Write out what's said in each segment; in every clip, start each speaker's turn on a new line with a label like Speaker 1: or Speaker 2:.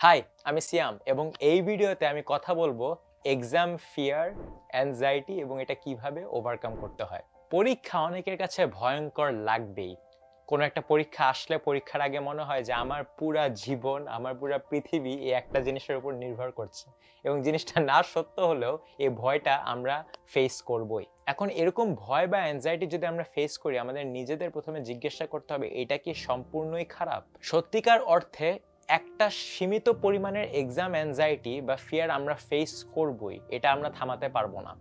Speaker 1: High আমি সিয়াম এবং এই ভিডিওতে আমি কথা বলব এক্সাম ফিয়ার অ্যাংজাইটি এবং এটা কীভাবে ওভারকাম করতে হয়। পরীক্ষা অনেকের কাছে ভয়ঙ্কর লাগবেই। কোনো একটা পরীক্ষা আসলে পরীক্ষার আগে মনে হয় যে আমার পুরা জীবন, আমার পুরা পৃথিবী এই একটা জিনিসের উপর নির্ভর করছে এবং জিনিসটা না সত্য হলেও এই ভয়টা আমরা ফেস করবই। এখন এরকম ভয় বা অ্যাংজাইটি যদি আমরা ফেস করি, আমাদের নিজেদের প্রথমে জিজ্ঞাসা করতে হবে, এটা কি সম্পূর্ণই খারাপ? সত্যিকার অর্থে একটা সীমিত পরিমাণের এক্সাম অ্যাংজাইটি বা ফিয়ার আমরা ফেস করবই, এটা আমরা থামাতে পারব না।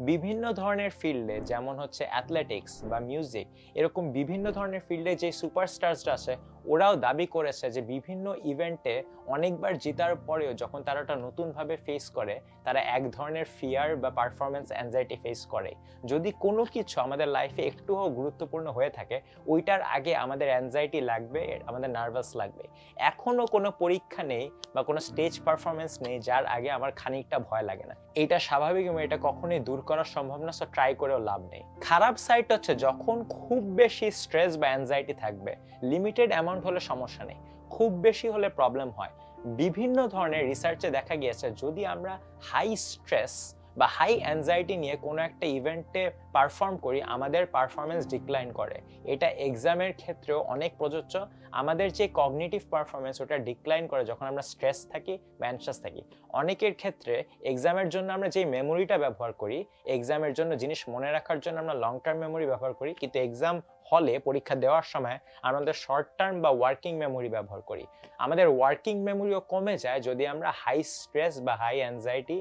Speaker 1: বিভিন্ন ধরনের ফিল্ডে যেমন হচ্ছে অ্যাথলেটিক্স বা মিউজিক এরকম বিভিন্ন ধরনের ফিল্ডে যে সুপারস্টার্সটা আছে ওরাও দাবি করেছে যে বিভিন্ন ইভেন্টে অনেকবার জেতার পরেও যখন তারা ওটা নতুনভাবে ফেস করে, তারা এক ধরনের ফিয়ার বা পারফরমেন্স অ্যাংজাইটি ফেস করে। যদি কোনো কিছু আমাদের লাইফে একটুও গুরুত্বপূর্ণ হয়ে থাকে, ওইটার আগে আমাদের অ্যাংজাইটি লাগবে, আমাদের নার্ভাস লাগবে। এখনও কোনো পরীক্ষা নেই বা কোনো স্টেজ পারফরমেন্স নেই যার আগে আমার খানিকটা ভয় লাগে না। এটা স্বাভাবিক এবং এটা কখনোই দূর করা সম্ভব না সো ট্রাই করেও লাভ নেই। খারাপ সাইড হচ্ছে যখন খুব বেশি স্ট্রেস বা অ্যাংজাইটি থাকবে লিমিটেড অ্যামাউন্ট হলে সমস্যা নেই। খুব বেশি হলে প্রবলেম হয়। বিভিন্ন ধরনের রিসার্চে দেখা গিয়েছে, যদি আমরা হাই স্ট্রেস বা হাই অ্যাংজাইটি নিয়ে কোনো একটা ইভেন্টে পারফর্ম করি, আমাদের পারফরমেন্স ডিক্লাইন করে। এটা এক্সামের ক্ষেত্রেও অনেক প্রযোজ্য। আমাদের যে কগনিটিভ পারফরমেন্স ওটা ডিক্লাইন করে যখন আমরা স্ট্রেস থাকি বা থাকি। অনেকের ক্ষেত্রে এক্সামের জন্য আমরা যে মেমোরিটা ব্যবহার করি এক্সামের জন্য জিনিস মনে রাখার জন্য আমরা লং টার্ম মেমোরি ব্যবহার করি, কিন্তু এক্সাম হলে পরীক্ষা দেওয়ার সময় আমাদের শর্ট টার্ম বা ওয়ার্কিং মেমোরি ব্যবহার করি। আমাদের ওয়ার্কিং মেমোরিও কমে যায় যদি আমরা হাই স্ট্রেস বা হাই অ্যাংজাইটি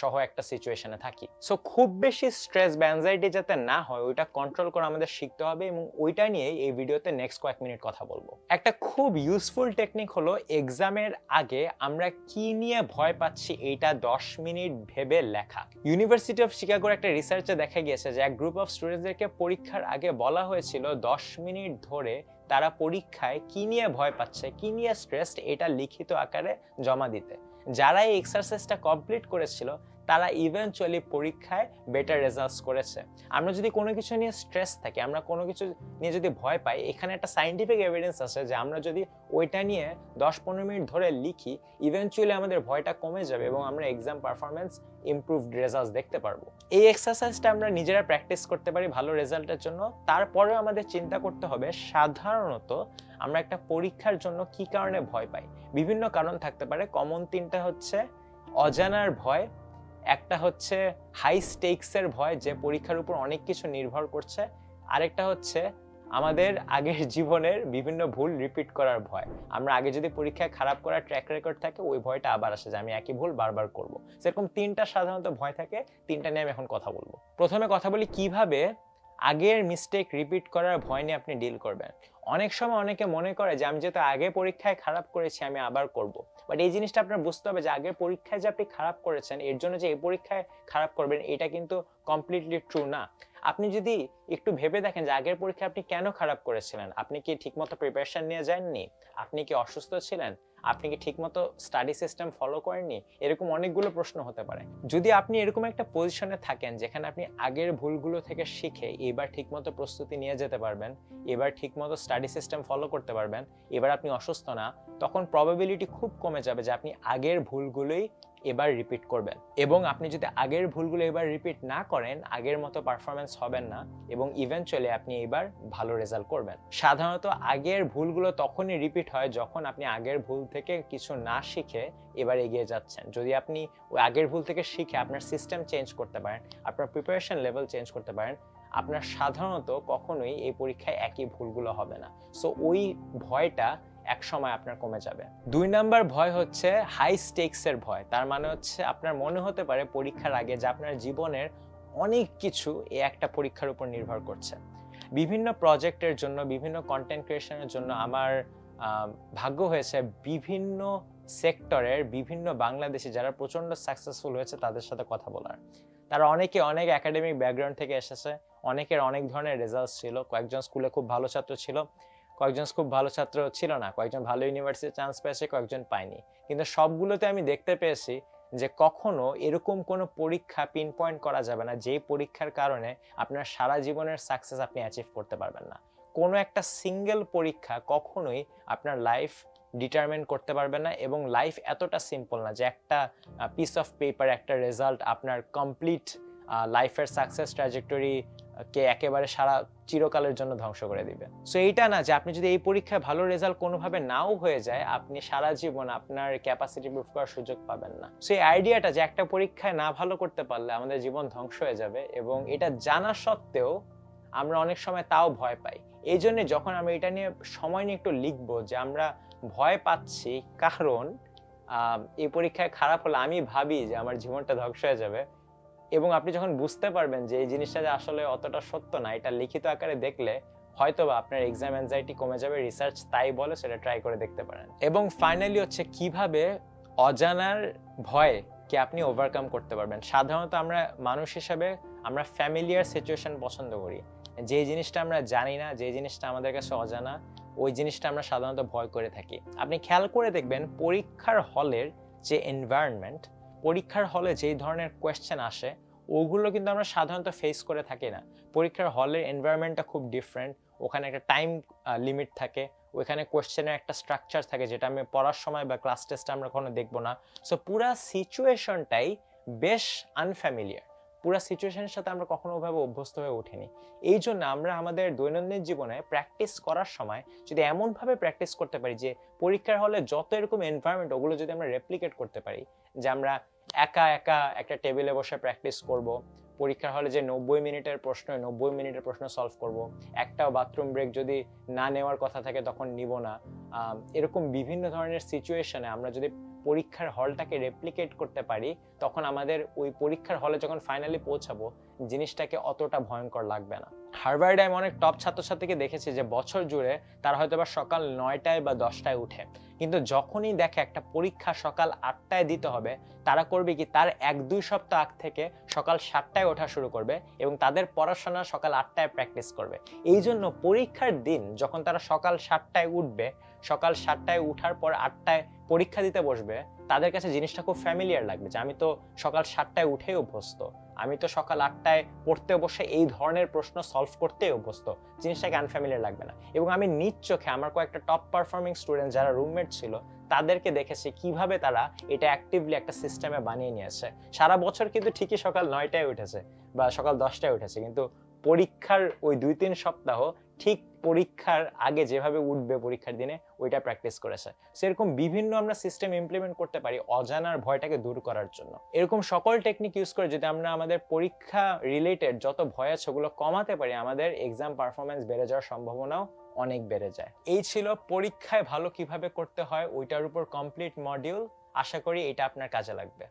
Speaker 1: সহ একটা সিচুয়েশনে থাকি। সো খুব বেশি স্ট্রেস বা অ্যাংজাইটি যাতে না হয়, ওইটা কন্ট্রোল করা আমাদের শিখতে হবে এবং ওইটা নিয়ে এই ভিডিওতে নেক্সট কয়েক মিনিট কথা বলব। একটা খুব ইউজফুল টেকনিক হলো এক্সামের আগে আমরা কি নিয়ে ভয় পাচ্ছি এইটা দশ মিনিট ভেবে লেখা। ইউনিভার্সিটি অফ শিকাগোর একটা রিসার্চে দেখা গিয়েছে যে, এক গ্রুপ অফ স্টুডেন্টদেরকে পরীক্ষার আগে বলা হয়েছিল দশ মিনিট ধরে তারা পরীক্ষায় কি নিয়ে ভয় পাচ্ছে, কি নিয়ে স্ট্রেসড এটা লিখিত আকারে জমা দিতে। যারা এই এক্সারসাইজটা কমপ্লিট করেছিল তারা ইভেনচুয়ালি পরীক্ষায় বেটার রেজাল্টস করেছে। আমরা যদি কোনো কিছু নিয়ে স্ট্রেস থাকি, আমরা কোনো কিছু নিয়ে যদি ভয় পাই, এখানে একটা সাইন্টিফিক এভিডেন্স আছে যে আমরা যদি ওইটা নিয়ে দশ পনেরো মিনিট ধরে লিখি ইভেনচুয়ালি আমাদের ভয়টা কমে যাবে এবং আমরা এক্সাম পারফরমেন্স ইমপ্রুভড রেজাল্টস দেখতে পারব। এই এক্সারসাইজটা আমরা নিজেরা প্র্যাকটিস করতে পারি ভালো রেজাল্টের জন্য। তারপরেও আমাদের চিন্তা করতে হবে সাধারণত আমরা একটা পরীক্ষার জন্য কি কারণে ভয় পাই? বিভিন্ন কারণ থাকতে পারে। কমন তিনটা হচ্ছে অজানার ভয় একটা হচ্ছে হাই স্টেকসের ভয় যে পরীক্ষার উপর অনেক কিছু নির্ভর করছে। আরেকটা হচ্ছে আমাদের আগের জীবনের বিভিন্ন ভুল রিপিট করার ভয়। আমরা আগে যদি পরীক্ষায় খারাপ করার ট্র্যাক রেকর্ড থাকে, ওই ভয়টা আবার আসে যে আমি একই ভুল বারবার করব। সেরকম তিনটা সাধারণত ভয় থাকে, তিনটা নিয়ে আমি এখন কথা বলব। প্রথমে কথা বলি কীভাবে আগের মিস্টেক রিপিট করার ভয় নিয়ে আপনি ডিল করবেন। অনেক সময় অনেকে মনে করে যে আমি যেহেতু আগে পরীক্ষায় খারাপ করেছি, আমি আবার করব। বাট এই জিনিসটা আপনার বুঝতে হবে যে আগের পরীক্ষায় যে আপনি খারাপ করেছেন, এর জন্য যে এই পরীক্ষায় খারাপ করবেন, এটা কিন্তু কমপ্লিটলি ট্রু না। আপনি যদি একটু ভেবে দেখেন যে আগের পরীক্ষায় আপনি কেন খারাপ করেছিলেন? আপনি কি ঠিকমতো প্রিপারেশন নিয়ে যাননি? আপনি কি অসুস্থ ছিলেন? আপনি কি ঠিকমতো স্টাডি সিস্টেম ফলো করেননি? এরকম অনেকগুলো প্রশ্ন হতে পারে। যদি আপনি এরকম একটা পজিশনে থাকেন, যেখানে আপনি আগের ভুলগুলো থেকে শিখে এবার ঠিকমতো প্রস্তুতি নিয়ে যেতে পারবেন, এবার ঠিকমতো স্টাডি সিস্টেম ফলো করতে পারবেন, এবার আপনি অসুস্থ না, তখন প্রবাবিলিটি খুব কমে যাবে যে আপনি আগের ভুলগুলোই এবার রিপিট করবেন। এবং আপনি যদি আগের ভুলগুলো এবার রিপিট না করেন, আগের মতো পারফরমেন্স হবেন না এবং ইভেনচুয়ালি আপনি এবার ভালো রেজাল্ট করবেন। সাধারণত আগের ভুলগুলো তখনই রিপিট হয় যখন আপনি আগের ভুল থেকে কিছু না শিখে এবার এগিয়ে যাচ্ছেন। যদি আপনি ওই আগের ভুল থেকে শিখে আপনার সিস্টেম চেঞ্জ করতে পারেন, আপনার প্রিপারেশন লেভেল চেঞ্জ করতে পারেন আপনার সাধারণত কখনোই এই পরীক্ষায় একই ভুলগুলো হবে না। সো ওই ভয়টা এক সময় আপনার কমে যাবে। দুই নাম্বার ভয় হচ্ছে হাই স্টেকসের ভয়। তার মানে হচ্ছে আপনার মনে হতে পারে পরীক্ষার আগে যে আপনার জীবনের অনেক কিছু এই একটা পরীক্ষার উপর নির্ভর করছে। বিভিন্ন প্রজেক্টের জন্য, বিভিন্ন কন্টেন্ট ক্রিয়েশনের জন্য আমার ভাগ্য হয়েছে বিভিন্ন সেক্টরের বিভিন্ন বাংলাদেশি যারা প্রচণ্ড সাকসেসফুল হয়েছে তাদের সাথে কথা বলার। তারা অনেকে অনেক একাডেমিক ব্যাকগ্রাউন্ড থেকে এসেছে। অনেকের অনেক ধরনের রেজাল্ট ছিল। কয়েকজন স্কুলে খুব ভালো ছাত্র ছিল, কয়েকজন খুব ভালো ছাত্র ছিল না, কয়েকজন ভালো ইউনিভার্সিটি চান্স পেয়েছে, কয়েকজন পায়নি। কিন্তু সবগুলোতে আমি দেখতে পেয়েছি যে কখনো এরকম কোনো পরীক্ষা পিন পয়েন্ট করা যাবে না, যেই পরীক্ষার কারণে আপনার সারা জীবনের সাকসেস আপনি অ্যাচিভ করতে পারবেন না। কোনো একটা সিঙ্গেল পরীক্ষা কখনোই আপনার লাইফ ডিটারমেন্ট করতে পারবেন না এবং লাইফ এতটা সিম্পল না যে একটা পিস অফ পেপার একটা রেজাল্ট আপনার কমপ্লিট লাইফের সাকসেস ট্র্যাজেক্টরি কে একেবারে সারা চিরকালের জন্য ধ্বংস করে দিবে। সো এইটা না যে আপনি যদি এই পরীক্ষায় ভালো রেজাল্ট কোনোভাবে নাও হয়ে যায়, আপনি সারা জীবন আপনার ক্যাপাসিটি প্রুফ করার সুযোগ পাবেন না। সো এই আইডিয়াটা যে একটা পরীক্ষায় না ভালো করতে পারলে আমাদের জীবন ধ্বংস হয়ে যাবে এবং এটা জানা সত্ত্বেও আমরা অনেক সময় তাও ভয় পাই। এই জন্য যখন আমরা এটা নিয়ে সময় নিয়ে একটু লিখব যে আমরা ভয় পাচ্ছি কারণ এই পরীক্ষায় খারাপ হলে আমি ভাবি যে আমার জীবনটা ধ্বংস হয়ে যাবে এবং আপনি যখন বুঝতে পারবেন যে এই জিনিসটা যে আসলে অতটা সত্য না, এটা লিখিত আকারে দেখলে হয়তো বা আপনার এক্সাম অ্যাংজাইটি কমে যাবে রিসার্চ তাই বলে সেটা ট্রাই করে দেখতে পারেন। এবং ফাইনালি হচ্ছে কীভাবে অজানার ভয় কে আপনি ওভারকাম করতে পারবেন। সাধারণত আমরা মানুষ হিসাবে আমরা ফ্যামিলিয়ার সিচুয়েশন পছন্দ করি। যে জিনিসটা আমরা জানি না, যে জিনিসটা আমাদের কাছে অজানা, ওই জিনিসটা আমরা সাধারণত ভয় করে থাকি। আপনি খেয়াল করে দেখবেন পরীক্ষার হলের যে এনভায়রনমেন্ট পরীক্ষার হলে যেই ধরনের কোয়েশ্চেন আসে, ওগুলো কিন্তু আমরা সাধারণত ফেস করে থাকি না। পরীক্ষার হলের এনভায়রনমেন্টটা খুব ডিফারেন্ট ওখানে একটা টাইম লিমিট থাকে ওইখানে কোয়েশ্চেনের একটা স্ট্রাকচার থাকে যেটা আমি পড়ার সময় বা ক্লাস টেস্টে আমরা কখনো দেখব না। সো পুরা সিচুয়েশনটাই বেশ আনফ্যামিলিয়ার পুরা সিচুয়েশনের সাথে আমরা কখনো ওভাবে অভ্যস্ত হয়ে ওঠেনি এই জন্য আমরা আমাদের দৈনন্দিন জীবনে প্র্যাকটিস করার সময় যদি এমনভাবে প্র্যাকটিস করতে পারি যে পরীক্ষার হলে যত এরকম এনভায়রনমেন্ট ওগুলো যদি আমরা রেপ্লিকেট করতে পারি, যে আমরা একা একা একটা টেবিলে বসে প্র্যাকটিস করব, পরীক্ষার হলে যে নব্বই মিনিটের প্রশ্ন নব্বই মিনিটের প্রশ্ন সলভ করব, একটাও বাথরুম ব্রেক যদি না নেওয়ার কথা থাকে তখন নিব না। এরকম বিভিন্ন ধরনের সিচুয়েশনে আমরা যদি পরীক্ষার হলটাকে রেপ্লিকেট করতে পারি তখন আমাদের ওই পরীক্ষার হলে যখন ফাইনালি পৌঁছাবো জিনিসটাকে অতটা ভয়ঙ্কর লাগবে না। হার্ভার্ডে আমি অনেক টপ ছাত্রছাত্রীকে দেখেছি যে বছর জুড়ে তারা হয়তো বা সকাল নয়টায় বা দশটায় উঠে। কিন্তু যখনই দেখে একটা পরীক্ষা সকাল আটটায় দিতে হবে তারা করবে কি তার এক দুই সপ্তাহ আগ থেকে সকাল সাতটায় ওঠা শুরু করবে এবং তাদের পড়াশোনা সকাল আটটায় প্র্যাকটিস করবে। এই জন্য পরীক্ষার দিন যখন তারা সকাল সাতটায় উঠবে সকাল সাতটায় উঠার পর আটটায় পরীক্ষা দিতে বসবে, তাদের কাছে জিনিসটা খুব ফ্যামিলিয়ার লাগবে যে, আমি তো সকাল সাতটায় উঠেই অভ্যস্ত, আমি তো সকাল আটটায় পড়তে বসে এই ধরনের প্রশ্ন সলভ করতেই অভ্যস্ত, জিনিসটাকে আনফ্যামিলিয়ার লাগবে না। এবং আমি নিজ চোখে আমার কয়েকটা টপ পারফর্মিং স্টুডেন্ট যারা রুমমেট ছিল, তাদেরকে দেখেছি কীভাবে তারা এটা অ্যাক্টিভলি একটা সিস্টেমে বানিয়ে নিয়েছে। সারা বছর কিন্তু ঠিকই সকাল নয়টায় উঠেছে বা সকাল দশটায় উঠেছে, কিন্তু পরীক্ষার ওই দুই তিন সপ্তাহ ঠিক পরীক্ষার আগে যেভাবে উঠবে পরীক্ষার দিনে, ওইটা প্র্যাকটিস করেছে। সেরকম বিভিন্ন আমরা সিস্টেম ইমপ্লিমেন্ট করতে পারি অজানার ভয়টাকে দূর করার জন্য। এরকম সকল টেকনিক ইউজ করে যদি আমরা আমাদের পরীক্ষা রিলেটেড যত ভয় আছে ওগুলো কমাতে পারি, আমাদের এক্সাম পারফরমেন্স বেড়ে যাওয়ার সম্ভাবনাও অনেক বেড়ে যায়। এই ছিল পরীক্ষায় ভালো কীভাবে করতে হয়, ওইটার উপর কমপ্লিট মডিউল আশা করি এটা আপনার কাজে লাগবে।